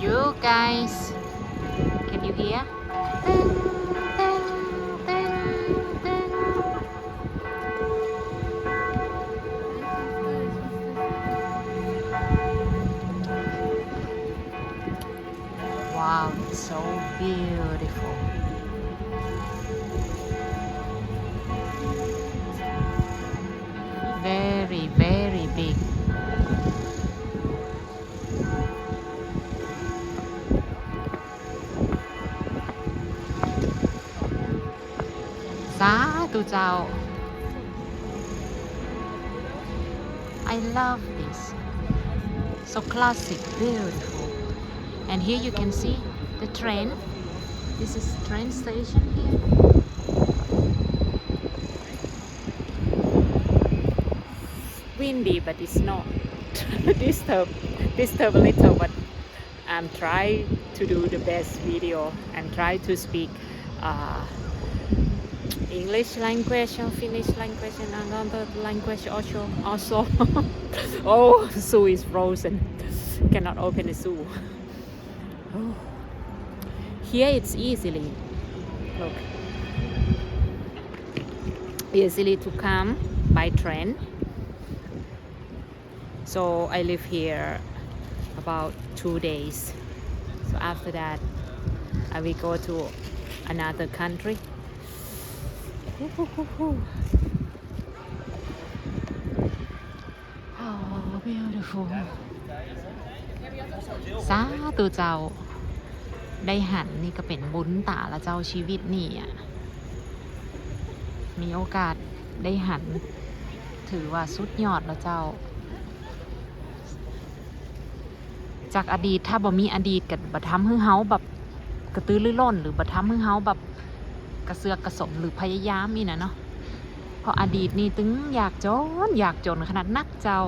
you guys can you hear ตึ้งตึ้งตึ้งตึ้ง Wow, it's so beautiful. Very, very Sa tu chào. I love this. So classic, beautiful. And here you can see the train. This is train station here. Windy, but it's not disturb disturb a little. But I'm trying to do the best video and try to speak uh, English language and Finnish language and another language also. Also, oh, zoo is frozen. Cannot open the zoo. Oh. Here it's easily look easily to come by train. So I live here about two days. So after that, I will go to another country. Oh, beautiful. สาธุเจ้า ได้หันนี่ก็เป็นบุญตาละเจ้าชีวิตนี่อะ มีโอกาสได้หัน ถือว่าสุดยอดละเจ้า จากอดีตถ้าบ่มีอดีตกับบัตรทำให้เฮาแบบกระตือรือร้นหรือบัตรทำให้เฮาแบบ กระเสือกกระสนหรือพยายามนี่นะเนาะเพราะอดีตนี่ตึงอยากจนอยากจนขนาดนักเจ้า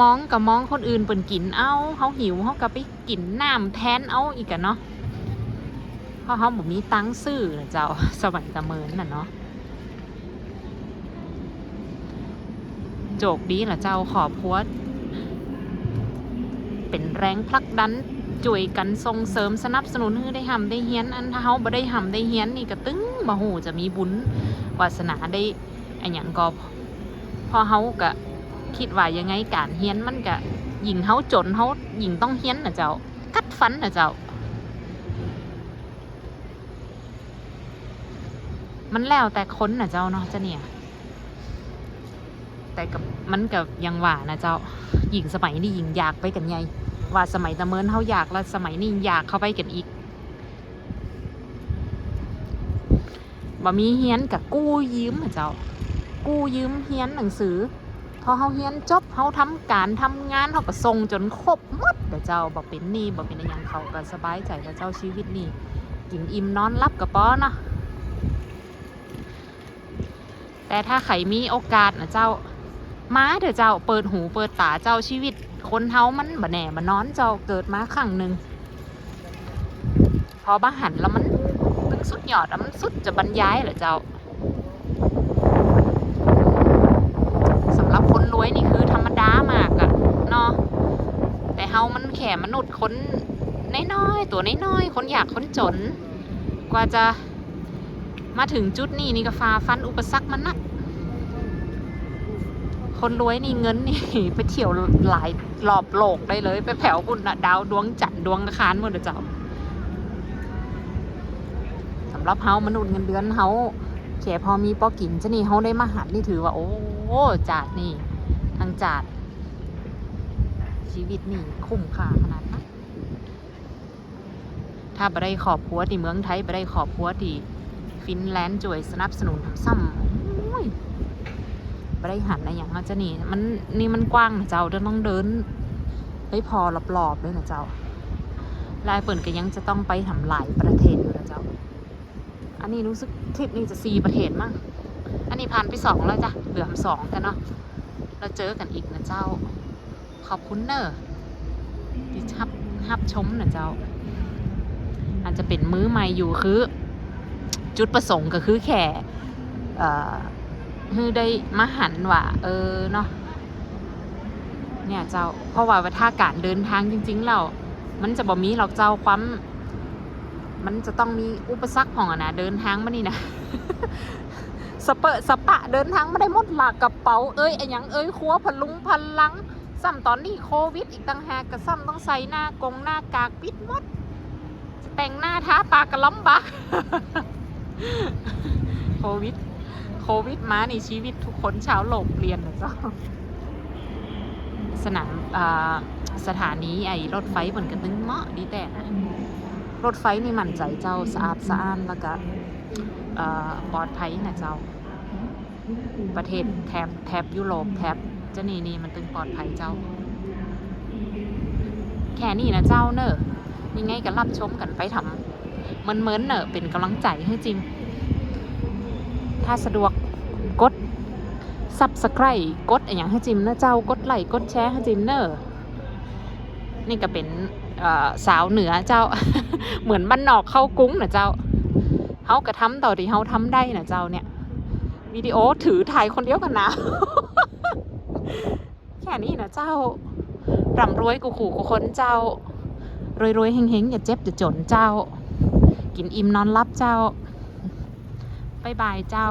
มองกับมองคนอื่นเปิ่นกินเอาเฮาหิวเฮาก็ไปกินน้ำแทนเอาอีกอะเนาะเพราะเฮาบ่มีตังซื้อนะเจ้าสมัยตะเมินน่ะเนาะโจกดีล่ะเจ้าขอบพัวเป็นแรงผลักดัน ช่วยกันส่งเสริมสนับสนุนให้ได้หำได้เฮียน อันถ้าเฮาบ่ได้หำได้เฮียนนี่ก็ตึงบ่ฮู้จะมีบุญวาสนาได้อันหยังก็พอเฮาก็คิดว่ายังไงการเฮียนมันก็หญิงเฮาจนเฮาหญิงต้องเฮียนนะเจ้า กัดฟันนะเจ้า มันแล้วแต่คนนะเจ้าเนาะจะเนี่ย แต่กับมันกับยังหว่านะเจ้าหญิงสมัยนี้หญิงอยากไปกันไง ว่าสมัยตะเมินเฮาอยากแล้วสมัยนี้อยากเข้าไปกันอีกบ่มีเฮียนกับกู้ยืมนะเจ้า กู้ยืมเฮียนหนังสือ พอเขาเฮียนจบเขาทำการทำงานเขาก็ส่งจนครบหมดเจ้าบอกเป็นหนี้บอกเป็นอย่างเขาก็สบายใจแต่เจ้าชีวิตนี่กินอิ่มนอนรับกับป้อเนาะแต่ถ้าใครมีโอกาสนะเจ้า มาเถอะเจ้าเปิดหูเปิดตาเจ้าชีวิต คนเฮามันบ่แหน่บ่นอนเจ้าเกิดมาครั้งหนึ่งพอบ้าหันแล้วมันเป็นสุดยอดแล้วมันสุดจะบรรยายเหรอเจ้าสำหรับคนรวยนี่คือธรรมดามากอะเนาะแต่เฮามันแค่มนุษย์คนน้อยๆตัวน้อยๆคนอยากคนจน กว่าจะมาถึงจุดนี้นี่ก็ฟาฟันอุปสรรคมันนัก คนรวยนี่เงินนี่ไปเที่ยวหลายรอบโลกได้เลย ไปแผ่วบุญนะดาวดวงจันทร์ดวงคารหมดเลยเจ้าสำหรับเฮามนุษย์เงินเดือนเฮาแค่พอมีปอกินจะนี่เขาได้มาหัดนี่ถือว่า โอ้จาดนี่ทางจาดชีวิตนี่คุ้มค่าขนาดนั้นถ้าไปได้ขอบพัวที่เมืองไทยไปได้ขอบพัวที่ฟินแลนด์จ่วยสนับสนุนทำซ้ำ โอ้ยไปได้หันนะอย่างเขาจะนี่มันนี่มันกว้างนะเจ้าเดินต้องเดินไปพอรอบๆด้วยนะเจ้าลายเปิ่นก็ยังจะต้องไปทำหลายประเทศอยู่นะเจ้า อันนี้รู้สึกทริปนี้จะสี่ประเทศมั้งอันนี้ผ่านไปสองแล้วจ้ะเหลือสองกันเนาะเราเจอกันอีกนะเจ้า ขอบคุณเนอะที่ชับฮับชมนะเจ้า อาจจะเป็นมื้อใหม่อยู่คือ จุดประสงค์ก็คือแค่ เอ่อคือได้มาหันว่า เออเนาะเนี่ยเจ้าเพราะว่าถ้าการเดินทางจริงๆเรามันจะบ่มีหรอกเจ้าความมันจะต้องมีอุปสรรคของอะนะเดินทางมานี่นะสเปะสปะเดินทางไม่ได้หมดหลากกระเป๋าเอ้ยไอ้หยังเอ้ยครัวพลุงพลังซ้ำตอนนี้โควิด อีกต่างหากกระซ้ำต้องใส่หน้ากงหน้ากากปิดหมดแต่งหน้าท้าปากกระล้ำบากโควิด โควิดมาในชีวิตทุกคนชาวโลกเปลี่ยนนะเจ้าสนามสถานีไอ้รถไฟเหมือนกันตึงเหมาะดีแต่นะรถไฟนี่มั่นใจเจ้าสะอาดสะอ้านแล้วก็ปลอดภัยนะเจ้า ประเทศแถบแถบยุโรปแถบจะนี่นี่มันตึงปลอดภัยเจ้า แค่นี้นะเจ้าเนอะยังไงก็รับชมกันไปทำเหมันเหมือนเนอะเป็นกำลังใจให้จิม ถ้าสะดวกกด subscribe กดอย่างให้จิมนะเจ้ากดไลค์กดแชร์ให้จิมเนอะนี่ก็เป็นสาวเหนือเจ้า เหมือนบ้านนอกเข้ากุ้งนะเจ้าเฮากระทำต่อที่เฮาทำได้นะเจ้าเนี่ยวิดีโอถือถ่ายคนเดียวกันนะแค่นี้นะเจ้าร่ำรวยกูขู่กูคนเจ้ารวยรวยๆเฮงเฮงๆอย่าเจ็บอย่าจนเจ้า กินอิ่มนอนรับเจ้า บายบายเจ้า